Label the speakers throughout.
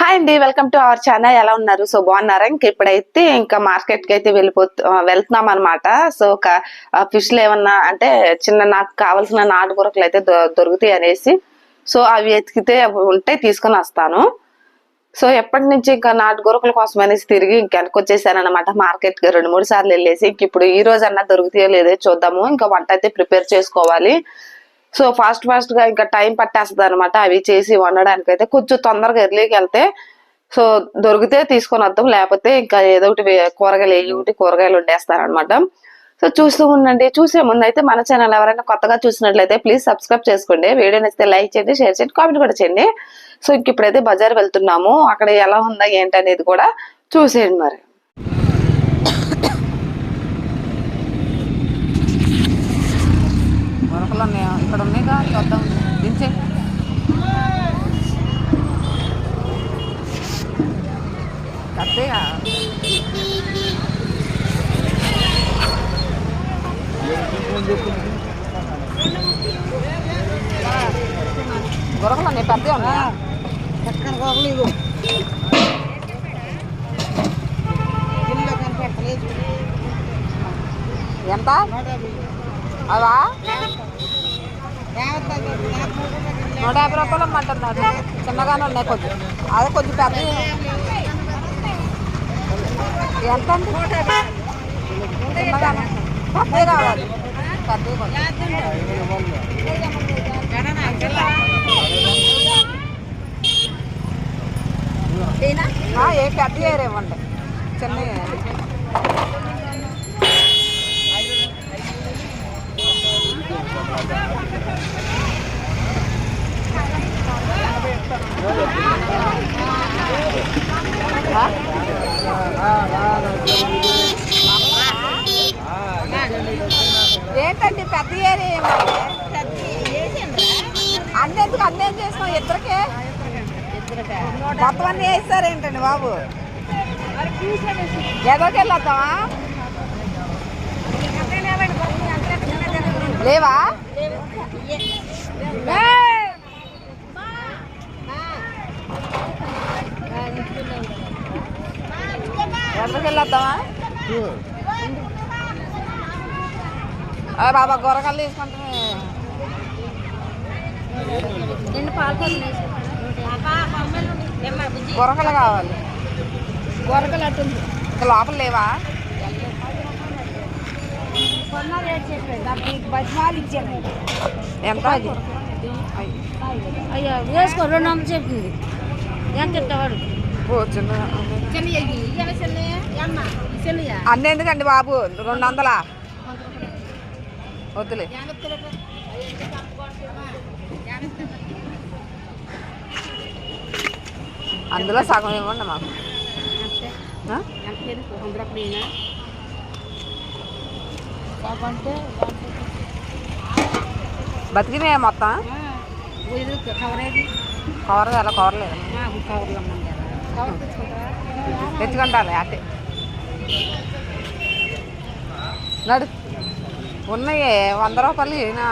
Speaker 1: Hi అండి welcome to our channel. ఎలా ఉన్నారు? సో బాగున్నారా? ఇంక ఇప్పుడైతే ఇంకా మార్కెట్కి అయితే వెళ్ళిపోతు వెళ్తున్నాం అనమాట సో ఒక ఫిష్ ఏమన్నా అంటే చిన్న నాకు కావాల్సిన నాటు కూరలు అయితే దొ- దొరుకుతాయి అనేసి. సో అవి ఎతికితే ఉంటే తీసుకొని వస్తాను. సో ఎప్పటి నుంచి ఇంకా నాటు గొరకల కోసం అనేసి తిరిగి ఇంక వెనకొచ్చేసాను అనమాట మార్కెట్కి రెండు మూడు సార్లు వెళ్ళేసి. ఇంక ఇప్పుడు ఈ రోజు అన్నా దొరుకుతాయో లేదో చూద్దాము. ఇంకా వంట అయితే ప్రిపేర్ చేసుకోవాలి. సో ఫాస్ట్ ఫాస్ట్గా ఇంకా టైం పట్టేస్తుంది అనమాట అవి చేసి వండడానికి అయితే కొంచెం తొందరగా ఎర్లీకి వెళ్తే సో దొరికితే తీసుకొని వద్దాం. లేకపోతే ఇంకా ఏదో ఒకటి వే- కూరగాయలు ఏ ఒకటి కూరగాయలు వండేస్తారనమాట సో చూస్తూ ఉండండి. చూసే ముందు అయితే మన ఛానల్ ఎవరైనా కొత్తగా చూసినట్లయితే ప్లీజ్ సబ్స్క్రైబ్ చేసుకోండి. వీడియో నచ్చితే లైక్ చేయండి షేర్ చేయండి కామెంట్ కూడా చేయండి. సో ఇంక ఇప్పుడైతే బజార్ వెళ్తున్నాము. అక్కడ ఎలా ఉందా ఏంటి అనేది కూడా చూసేయండి మరి.
Speaker 2: వరకలు ఉన్నాయా ఇక్కడ ఉన్నాయిగా చూద్దాం దించే కత్తేగా గొరకలు ఉన్నాయి పెద్దవి ఉన్నాయా
Speaker 3: చక్కని గోగలు ఇగో ఇల్లు కనిపెట్టలేదు
Speaker 2: ఎంత అవా నూట యాభై రూపాయలు అమ్మంటున్నారు చిన్నగానే ఉన్నాయి కొంచెం అదే కొద్ది పెద్ద. ఎంత అండి చిన్నగానే. పెద్దవి కావాలి. పెద్దవి కొంచెం ఏ పెద్ద ఏరే ఇవ్వండి. చిన్న ఏంటండి పెద్ద ఏరియా అన్నెందుకు అన్నేం చేసినాం ఇద్దరికే? మొత్తం అన్నీ వేస్తారేంటండి బాబు? ఎదోకి వెళ్ళొద్దామా? లేవా ఎదరికి వెళ్ళొద్దామా అరే బాబా గొరకలు తీసుకుంటే
Speaker 3: నిన్ను పాల్పొంది
Speaker 2: గొరకలు కావాలి.
Speaker 3: గొరకలు అట్టుంది
Speaker 2: లోపల లేవా? ఎంత అది?
Speaker 3: అయ్యో వేసుకో రెండు వందలు చెప్పింది. ఎంత
Speaker 2: చిన్న అన్నీ ఎందుకండి బాబు? రెండు వందలా? వద్దులే అందులో సగం ఇవ్వండి మాకు ఆ? బతికినాయా మొత్తం కవర్ అలా కవర్ లేదు తెచ్చుకుంటాను అట్టే నడు ఉన్నాయి వంద రూపాయలు ఏనా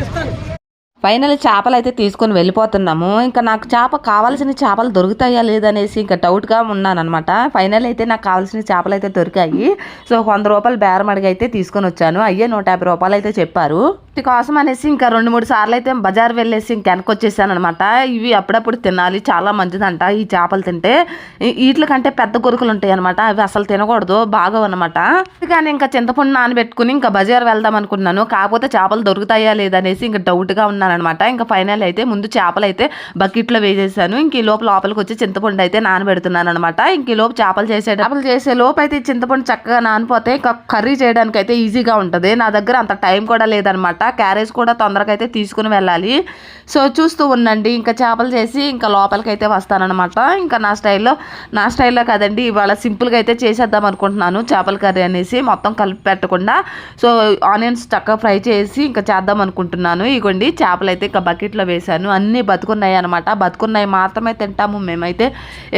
Speaker 2: ఇస్తాను.
Speaker 4: ఫైనల్ చేపలు అయితే తీసుకొని వెళ్ళిపోతున్నాము. ఇంకా నాకు చేప కావాల్సిన చేపలు దొరుకుతాయా లేదనేసి ఇంకా డౌట్గా ఉన్నానమాట ఫైనల్ అయితే నాకు కావాల్సిన చేపలు అయితే దొరికాయి. సో వంద రూపాయలు బేరం అడిగి అయితే తీసుకొని వచ్చాను. అయ్యే నూట యాభై రూపాయలు అయితే చెప్పారు. వీటి కోసం అనేసి ఇంకా రెండు మూడు సార్లు అయితే బజార్ వెళ్ళేసి ఇంకా వెనక్కి వచ్చేసాను అనమాట ఇవి అప్పుడప్పుడు తినాలి. చాలా మంచిదంట ఈ చేపలు తింటే. వీటి కంటే పెద్ద కొరుకులు ఉంటాయి అనమాట అవి అసలు తినకూడదు. బాగా అనమాట కానీ ఇంకా చింతపండు నానబెట్టుకుని ఇంకా బజార్ వెళ్దాం అనుకున్నాను కాకపోతే చేపలు దొరుకుతాయా లేదనేసి ఇంకా డౌట్గా ఉన్నాను. అనమాట ఇంకా ఫైనల్ అయితే ముందు చేపలు అయితే బకెట్లో వేసేసాను. ఇంక ఈ లోపు లోపలికి వచ్చి చింతపండు అయితే నానబెడుతున్నాను అనమాట ఇంక ఈ లోపు చేపలు చేసే చేపలు చేసే లోపు అయితే చింతపండు చక్కగా నానిపోతే ఇంకా కర్రీ చేయడానికి అయితే ఈజీగా ఉంటుంది. నా దగ్గర అంత టైం కూడా లేదనమాట క్యారేజ్ కూడా తొందరగా అయితే తీసుకుని వెళ్ళాలి. సో చూస్తూ ఉండండి. ఇంకా చేపలు చేసి ఇంకా లోపలికి అయితే వస్తానన్నమాట. ఇంకా నా స్టైల్లో నా స్టైల్లో కదండి. ఇవాళ సింపుల్గా అయితే చేసేద్దాం అనుకుంటున్నాను చేపల కర్రీ అనేసి. మొత్తం కలిపి పెట్టకుండా. సో ఆనియన్స్ చక్కగా ఫ్రై చేసి ఇంకా చేద్దాం అనుకుంటున్నాను. ఇగోండి చేప చేపలు అయితే ఇక బకెట్లో వేశాను. అన్నీ బతుకున్నాయి అనమాట బతుకున్నాయి మాత్రమే తింటాము మేమైతే.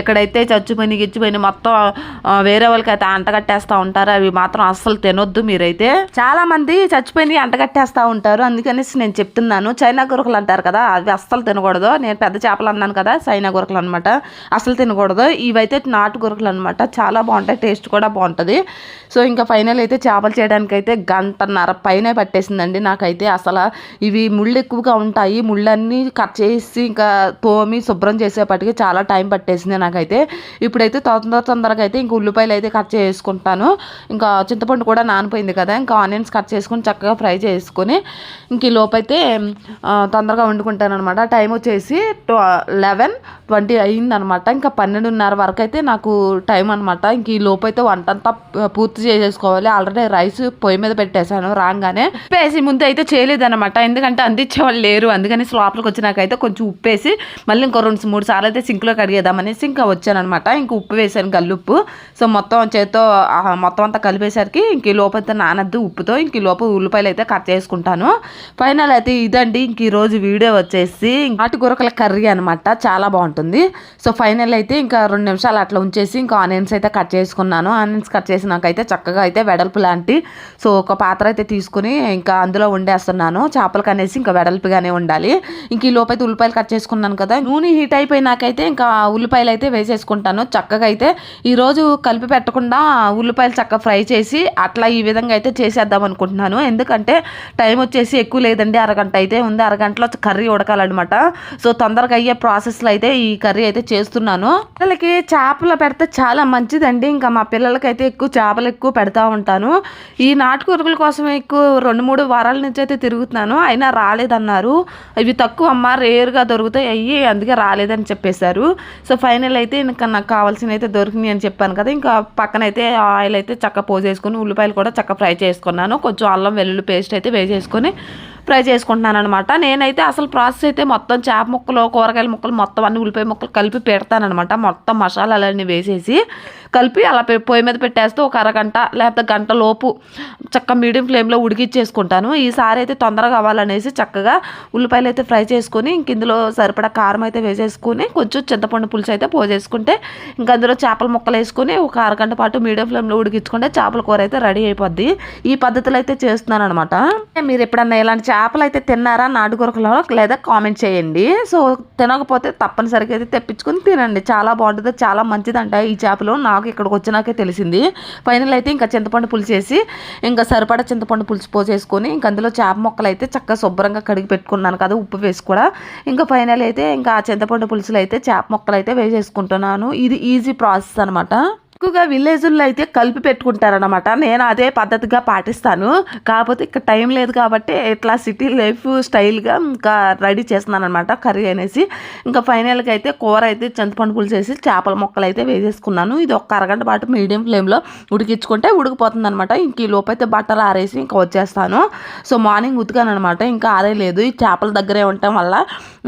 Speaker 4: ఇక్కడైతే చచ్చిపోయిన గిచ్చిపోయిన మొత్తం వేరే వాళ్ళకి అయితే అంటగట్టేస్తూ ఉంటారు. అవి మాత్రం అస్సలు తినొద్దు మీరైతే. చాలా మంది చచ్చిపోయి అంటగట్టేస్తూ ఉంటారు. అందుకనేసి నేను చెప్తున్నాను. చైనా గురకలు అంటారు కదా అవి అస్సలు తినకూడదు. నేను పెద్ద చేపలు అన్నాను కదా చైనా గురకలు అనమాట అస్సలు తినకూడదు. ఇవైతే నాటు గురకలు అనమాట చాలా బాగుంటాయి. టేస్ట్ కూడా బాగుంటుంది. సో ఇంకా ఫైనల్ అయితే చేపలు చేయడానికి అయితే గంటన్నర పైనే పట్టేసిందండి నాకైతే. అసలు ఇవి ముళ్ళు ఎక్కువగా ఉంటాయి. ముళ్ళన్నీ కట్ చేసి ఇంకా తోమి శుభ్రం చేసేపటికి చాలా టైం పట్టేసింది నాకైతే. ఇప్పుడైతే తొందర తొందరగా అయితే ఇంక ఉల్లిపాయలు అయితే కట్ చేసుకుంటాను. ఇంకా చింతపండు కూడా నానిపోయింది కదా ఇంకా ఆనియన్స్ కట్ చేసుకొని చక్కగా ఫ్రై చేసుకొని ఇంక ఈ లోపైతే తొందరగా వండుకుంటాను అనమాట టైం వచ్చేసి లెవెన్ ట్వంటీ అయిందనమాట ఇంకా పన్నెండున్నర వరకు అయితే నాకు టైం అనమాట ఇంక ఈ లోపైతే వంట అంతా పూర్తి చేసేసుకోవాలి. ఆల్రెడీ రైస్ పొయ్యి మీద పెట్టేశాను రాగానే. ఉప్పేసి ముందు అయితే చేయలేదన్నమాట. ఎందుకంటే అందించే వాళ్ళు లేరు. అందుకని లోపలికి వచ్చినాకైతే కొంచెం ఉప్పేసి మళ్ళీ ఇంకో రెండు మూడు సార్లు అయితే సింక్లో కడిగేద్దామనేసి ఇంకా వచ్చానమాట ఇంక ఉప్పు వేసాను గల్లుప్పు. సో మొత్తం చేత్తో మొత్తం అంతా కలిపేసరికి ఇంక ఈ లోపైతే నానద్దు ఉప్పుతో. ఇంక ఈ లోపు ఉల్లిపాయలు అయితే కట్ చేసుకుంటాను. ఫైనల్ అయితే ఇదండి. ఇంక ఈరోజు వీడియో వచ్చేసి ఆటుకూరకల కర్రీ అనమాట చాలా బాగుంటుంది. సో ఫైనల్ అయితే ఇంకా రెండు నిమిషాలు అట్లా ఉంచేసి ఇంకా ఆనియన్స్ అయితే కట్ చేసుకున్నాను. ఆనియన్స్ కట్ చేసినాకైతే చక్కగా అయితే వెడల్పు లాంటి సో ఒక పాత్ర అయితే తీసుకుని ఇంకా అందులో వండేస్తున్నాను. చేపలకు అనేసి ఇంకా వెడల్పు వెడల్పుగానే ఉండాలి. ఇంక ఈ లోపైతే ఉల్లిపాయలు కట్ చేసుకున్నాను కదా నూనె హీట్ అయిపోయినాకైతే ఇంకా ఉల్లిపాయలు అయితే వేసేసుకుంటాను. చక్కగా అయితే ఈరోజు కలిపి పెట్టకుండా ఉల్లిపాయలు చక్కగా ఫ్రై చేసి అట్లా ఈ విధంగా అయితే చేసేద్దాం అనుకుంటున్నాను. ఎందుకంటే టైం వచ్చేసి ఎక్కువ లేదండి. అరగంట అయితే ఉంది. అరగంటలో కర్రీ ఉడకాలన్నమాట. సో తొందరగా అయ్యే ప్రాసెస్లో అయితే ఈ కర్రీ అయితే చేస్తున్నాను. పిల్లలకి చేపలు పెడితే చాలా మంచిదండి. ఇంకా మా పిల్లలకైతే ఎక్కువ చేపలు ఎక్కువ పెడతా ఉంటాను. ఈ నాటుకూరల కోసం ఎక్కువ రెండు మూడు వారాల నుంచి అయితే తిరుగుతున్నాను. అయినా రాలేదన్నారు. ఇవి తక్కువ అమ్మ రేర్గా దొరుకుతాయి. అయ్యి అందుకే రాలేదని చెప్పేశారు. సో ఫైనల్ అయితే ఇంకా నాకు కావాల్సిన అయితే దొరికినాయి అని చెప్పాను కదా. ఇంకా పక్కన అయితే ఆయిల్ అయితే చక్క పోసేసుకొని ఉల్లిపాయలు కూడా చక్క ఫ్రై చేసుకున్నాను. కొంచెం అల్లం వెల్లుల్లి పేస్ట్ అయితే వేసేసుకొని ఫ్రై చేసుకుంటున్నాను అనమాట నేనైతే అసలు ప్రాసెస్ అయితే మొత్తం చేప ముక్కలు కూరగాయల ముక్కలు మొత్తం అన్ని ఉల్లిపాయ ముక్కలు కలిపి పెడతానమాట మొత్తం మసాలాలన్నీ వేసేసి కలిపి అలా పె- పొయ్యి మీద పెట్టేస్తే ఒక అరగంట లేకపోతే గంట లోపు చక్క మీడియం ఫ్లేమ్లో ఉడికిచ్చేసుకుంటాను. ఈసారి అయితే తొందరగా అవ్వాలనేసి చక్కగా ఉల్లిపాయలు అయితే ఫ్రై చేసుకొని ఇంక ఇందులో సరిపడా కారం అయితే వేసేసుకొని కొంచెం చింతపండు పులుసు అయితే పోసేసుకుంటే ఇంకా అందులో చేపల ముక్కలు వేసుకొని ఒక అరగంట పాటు మీడియం ఫ్లేమ్లో ఉడికించుకుంటే చేపల కూర అయితే రెడీ అయిపోద్ది. ఈ పద్ధతిలో అయితే చేస్తున్నాను అనమాట మీరు ఎప్పుడన్నా ఇలాంటి చేపలు అయితే తిన్నారా నాటుకొరకలో లేదా కామెంట్ చేయండి. సో తినకపోతే తప్పనిసరిగా అయితే తెప్పించుకొని తినండి. చాలా బాగుంటుంది చాలా మంచిదంట ఈ చేపలు. నాకు నాకు ఇక్కడికి వచ్చినాకే తెలిసింది. ఫైనల్ అయితే ఇంకా చింతపండు పులుసు వేసి ఇంకా సరిపడా చింతపండు పులుసు పోసేసుకొని ఇంకా అందులో చేప మొక్కలు అయితే చక్కగా శుభ్రంగా కడిగి పెట్టుకున్నాను కదా ఉప్పు వేసి కూడా. ఇంకా ఫైనల్ అయితే ఇంకా ఆ చింతపండు పులుసులు అయితే చేప మొక్కలు అయితే వేసేసుకుంటున్నాను. ఇది ఈజీ ప్రాసెస్ అనమాట ఎక్కువగా విలేజుల్లో అయితే కలిపి పెట్టుకుంటారనమాట నేను అదే పద్ధతిగా పాటిస్తాను. కాకపోతే ఇక్కడ టైం లేదు కాబట్టి ఇట్లా సిటీ లైఫ్ స్టైల్గా ఇంకా రెడీ చేస్తున్నాను అనమాట కర్రీ అనేసి. ఇంకా ఫైనల్గా అయితే కూర అయితే చింతపండు పులుసు చేసి చేపల ముక్కలు అయితే వేసేసుకున్నాను. ఇది ఒక అరగంట పాటు మీడియం ఫ్లేమ్లో ఉడికించుకుంటే ఉడికిపోతుంది అనమాట ఇంక ఈ లోపైతే బట్టలు ఆరేసి ఇంకా వచ్చేస్తాను. సో మార్నింగ్ ఉతికాను అనమాట ఇంకా ఆరేయలేదు ఈ చేపల దగ్గరే ఉండటం వల్ల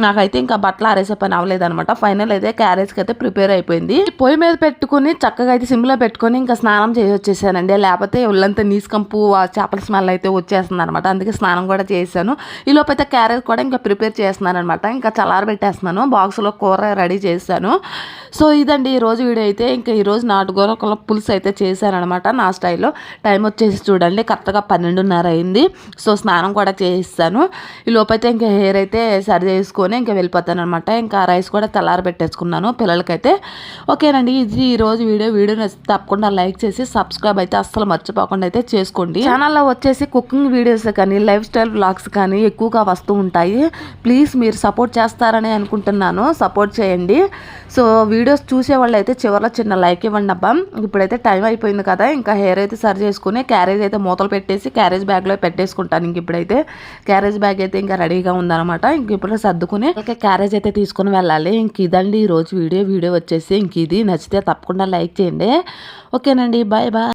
Speaker 4: నాకైతే ఇంకా బట్టలు ఆరేసే పని అవ్వలేదు అనమాట ఫైనల్ అయితే క్యారేజ్కి అయితే ప్రిపేర్ అయిపోయింది. పొయ్యి మీద పెట్టుకుని చక్కగా అయితే సిమ్లో పెట్టుకొని ఇంకా స్నానం చేసి వచ్చేసానండి లేకపోతే ఒళ్ళంతా నీసుకంపు చేపల స్మెల్ అయితే వచ్చేస్తుంది అనమాట అందుకే స్నానం కూడా చేశాను. ఈ లోపైతే క్యారేజ్ కూడా ఇంకా ప్రిపేర్ చేస్తున్నాను అనమాట ఇంకా చల్లారబెట్టేస్తున్నాను బాక్స్లో కూర రెడీ చేశాను. సో ఇదండి ఈ రోజు వీడియో అయితే. ఇంకా ఈ రోజు ఒక పులుసు అయితే చేశానమాట నా స్టైల్లో. టైం వచ్చేసి చూడండి కరెక్ట్గా పన్నెండున్నర అయింది. సో స్నానం కూడా చేయిస్తాను ఈ లోపైతే ఇంకా హెయిర్ అయితే సరి చేసుకొని ఇంకా వెళ్ళిపోతాను అనమాట ఇంకా రైస్ కూడా తెల్లారబెట్టేసుకున్నాను పిల్లలకైతే. ఓకేనండి ఇది ఈ రోజు వీడియో వీడియో నచ్చితే తప్పకుండా లైక్ చేసి సబ్స్క్రైబ్ అయితే అస్సలు మర్చిపోకుండా అయితే చేసుకోండి. ఛానల్లో వచ్చేసి కుకింగ్ వీడియోస్ కానీ లైఫ్ స్టైల్ బ్లాగ్స్ కానీ ఎక్కువగా వస్తూ ఉంటాయి. ప్లీజ్ మీరు సపోర్ట్ చేస్తారని అనుకుంటున్నాను. సపోర్ట్ చేయండి. సో వీడియోస్ చూసే వాళ్ళు అయితే చివరిలో చిన్న లైక్ ఇవ్వండి అబ్బా. ఇప్పుడైతే టైం అయిపోయింది కదా ఇంకా హెయిర్ అయితే సరి చేసుకుని క్యారేజ్ అయితే మూతలు పెట్టేసి క్యారేజ్ బ్యాగ్లో పెట్టేసుకుంటాను ఇంక ఇప్పుడైతే. క్యారేజ్ బ్యాగ్ అయితే ఇంకా రెడీగా ఉందన్నమాట. ఇంక ఇప్పుడు సర్దుకుని ఇంకా క్యారేజ్ అయితే తీసుకుని వెళ్ళాలి. ఇంక ఇదండి ఈ రోజు వీడియో. వీడియో వచ్చేసి ఇంక ఇది. నచ్చితే తప్పకుండా లైక్ చేయండి. ఓకేనండి. Bye bye.